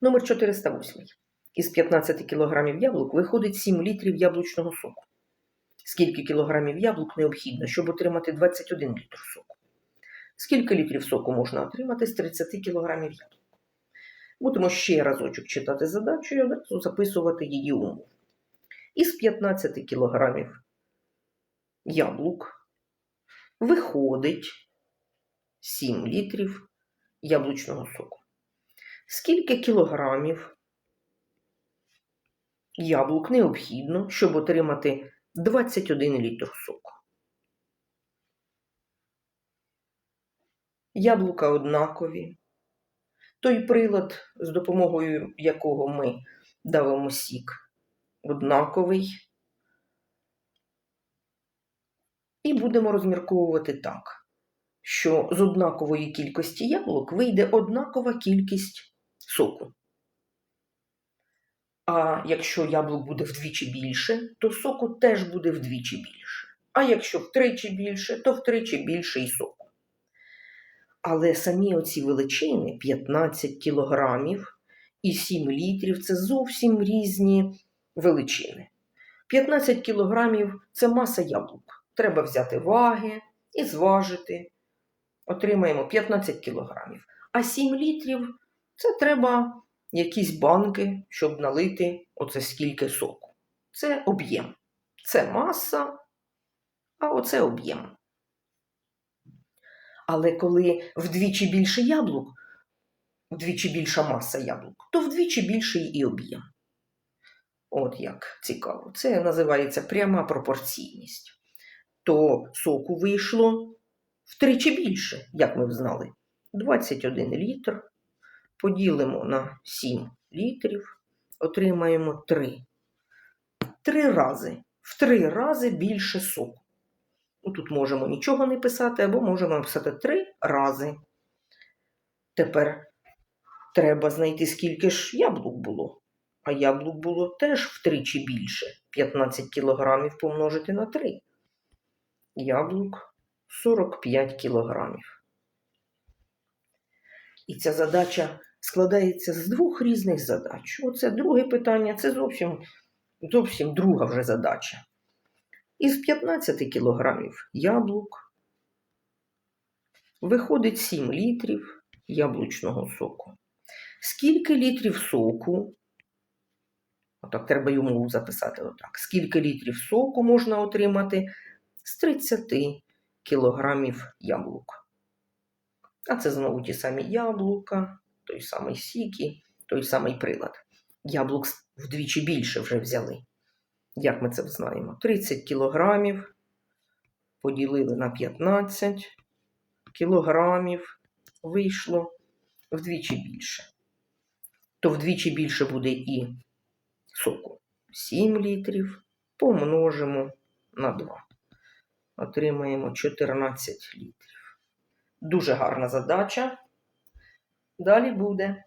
Номер 408. Із 15 кг яблук виходить 7 літрів яблучного соку. Скільки кілограмів яблук необхідно, щоб отримати 21 літр соку? Скільки літрів соку можна отримати з 30 кг яблук? Будемо ще разочок читати задачу і одразу записувати її умову. Із 15 кг яблук виходить 7 літрів яблучного соку. Скільки кілограмів яблук необхідно, щоб отримати 21 літр соку? Яблука однакові. Той прилад, з допомогою якого ми давимо сік, однаковий. І будемо розмірковувати так, що з однакової кількості яблук вийде однакова кількість соку. А якщо яблук буде вдвічі більше, то соку теж буде вдвічі більше. А якщо втричі більше, то втричі більше і соку. Але самі оці величини 15 кілограмів і 7 літрів це зовсім різні величини. 15 кілограмів це маса яблук. Треба взяти ваги і зважити. Отримаємо 15 кілограмів. А 7 літрів це треба якісь банки, щоб налити оце скільки соку. Це об'єм. Це маса, а оце об'єм. Але коли вдвічі більше яблук, вдвічі більша маса яблук, то вдвічі більший і об'єм. От як цікаво. Це називається пряма пропорційність. То соку вийшло втричі більше, як ми знали. 21 літр. Поділимо на 7 літрів, отримаємо 3. Три рази. В три рази більше соку. Ну, Тут можемо нічого не писати, або можемо написати три рази. Тепер треба знайти, скільки ж яблук було. А яблук було теж втричі більше. 15 кілограмів помножити на 3. Яблук 45 кілограмів. І ця задача складається з двох різних задач. Оце друге питання, це зовсім, зовсім друга вже задача. Із 15 кілограмів яблук виходить 7 літрів яблучного соку. Скільки літрів соку, отак треба й умову записати отак, скільки літрів соку можна отримати з 30 кілограмів яблук. А це знову ті самі яблука, той самий сік і той самий прилад. Яблук вдвічі більше вже взяли. Як ми це знаємо? 30 кілограмів поділили на 15 кілограмів вийшло вдвічі більше. То вдвічі більше буде і соку. 7 літрів помножимо на 2. Отримаємо 14 літрів. Дуже гарна задача. Далі буде.